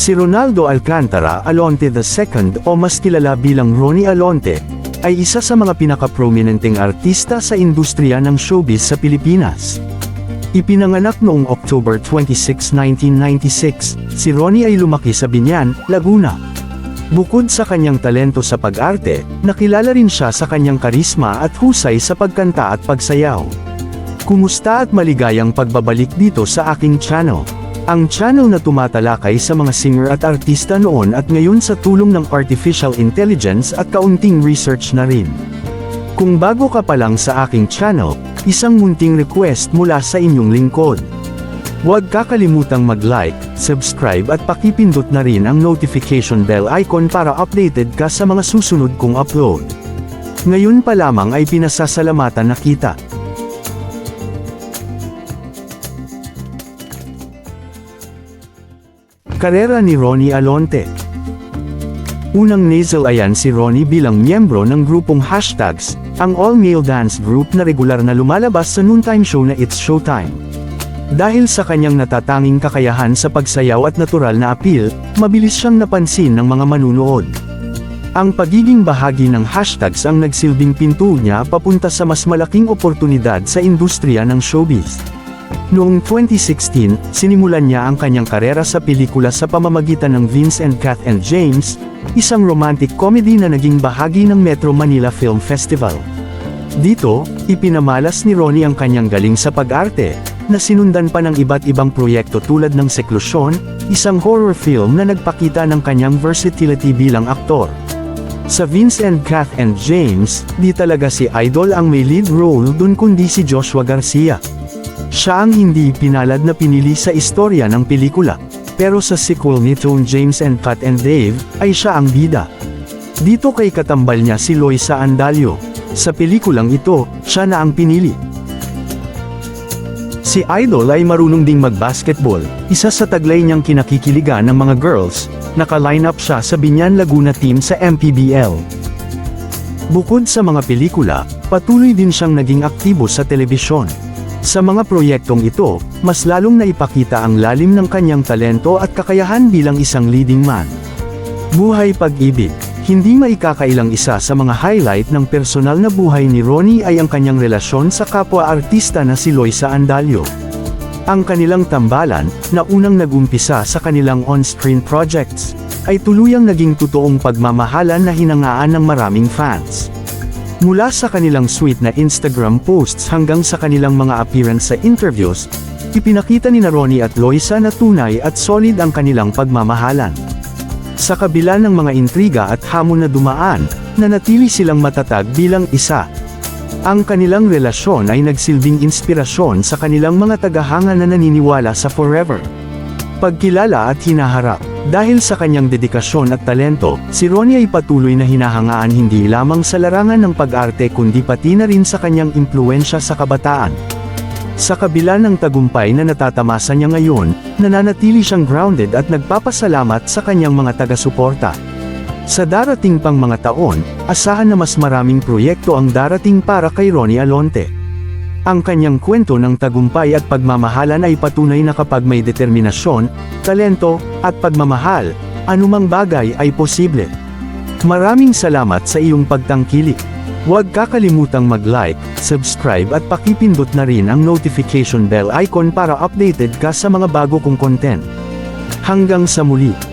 Si Ronaldo Alcantara Alonte II o mas kilala bilang Ronnie Alonte, ay isa sa mga pinaka-prominenteng artista sa industriya ng showbiz sa Pilipinas. Ipinanganak noong October 26, 1996, si Ronnie ay lumaki sa Binyan, Laguna. Bukod sa kanyang talento sa pag-arte, nakilala rin siya sa kanyang karisma at husay sa pagkanta at pagsayaw. Kumusta at maligayang pagbabalik dito sa aking channel. Ang channel na tumatalakay sa mga singer at artista noon at ngayon sa tulong ng artificial intelligence at kaunting research na rin. Kung bago ka pa lang sa aking channel, isang munting request mula sa inyong lingkod. Huwag kakalimutang mag-like, subscribe at pakipindot na rin ang notification bell icon para updated ka sa mga susunod kong upload. Ngayon pa lamang ay pinasasalamatan na kita. Karera ni Ronnie Alonte Unang nasal ayan si Ronnie bilang miyembro ng grupong Hashtags, ang all-male dance group na regular na lumalabas sa noontime show na It's Showtime. Dahil sa kanyang natatanging kakayahan sa pagsayaw at natural na appeal, mabilis siyang napansin ng mga manunood. Ang pagiging bahagi ng hashtags ang nagsilbing pinto niya papunta sa mas malaking oportunidad sa industriya ng showbiz. Noong 2016, sinimulan niya ang kanyang karera sa pelikula sa pamamagitan ng Vince and Kath and James, isang romantic comedy na naging bahagi ng Metro Manila Film Festival. Dito, ipinamalas ni Ronnie ang kanyang galing sa pag-arte, na sinundan pa ng iba't ibang proyekto tulad ng Seklusyon, isang horror film na nagpakita ng kanyang versatility bilang aktor. Sa Vince and Kath and James, di talaga si Idol ang may lead role dun kundi si Joshua Garcia. Siya ang hindi pinalad na pinili sa istorya ng pelikula, pero sa sequel nitong James and Kat and Dave, ay siya ang bida. Dito kay katambal niya si Loisa Andalio. Sa pelikulang ito, siya na ang pinili. Si Idol ay marunong ding mag-basketball, isa sa taglay niyang kinakikiligan ng mga girls, naka-line up siya sa Binyan Laguna team sa MPBL. Bukod sa mga pelikula, patuloy din siyang naging aktibo sa telebisyon. Sa mga proyektong ito, mas lalong naipakita ang lalim ng kanyang talento at kakayahan bilang isang leading man. Buhay pag-ibig Hindi maikakailang isa sa mga highlight ng personal na buhay ni Ronnie ay ang kanyang relasyon sa kapwa-artista na si Loisa Andalio. Ang kanilang tambalan, na unang nagumpisa sa kanilang on-screen projects, ay tuluyang naging totoong pagmamahalan na hinangaan ng maraming fans. Mula sa kanilang sweet na Instagram posts hanggang sa kanilang mga appearance sa interviews, ipinakita ni na Ronnie at Loisa na tunay at solid ang kanilang pagmamahalan. Sa kabila ng mga intriga at hamon na dumaan, nanatili silang matatag bilang isa. Ang kanilang relasyon ay nagsilbing inspirasyon sa kanilang mga tagahanga na naniniwala sa forever. Pagkilala at hinaharap. Dahil sa kanyang dedikasyon at talento, si Ronnie ay patuloy na hinahangaan hindi lamang sa larangan ng pag-arte kundi pati na rin sa kanyang impluensya sa kabataan. Sa kabila ng tagumpay na natatamasa niya ngayon, nananatili siyang grounded at nagpapasalamat sa kanyang mga taga-suporta. Sa darating pang mga taon, asahan na mas maraming proyekto ang darating para kay Ronnie Alonte. Ang kanyang kwento ng tagumpay at pagmamahalan ay patunay na kapag may determinasyon, talento, at pagmamahal, anumang bagay ay posible. Maraming salamat sa iyong pagtangkilik. Huwag kakalimutang mag-like, subscribe at pakipindot na rin ang notification bell icon para updated ka sa mga bago kong content. Hanggang sa muli.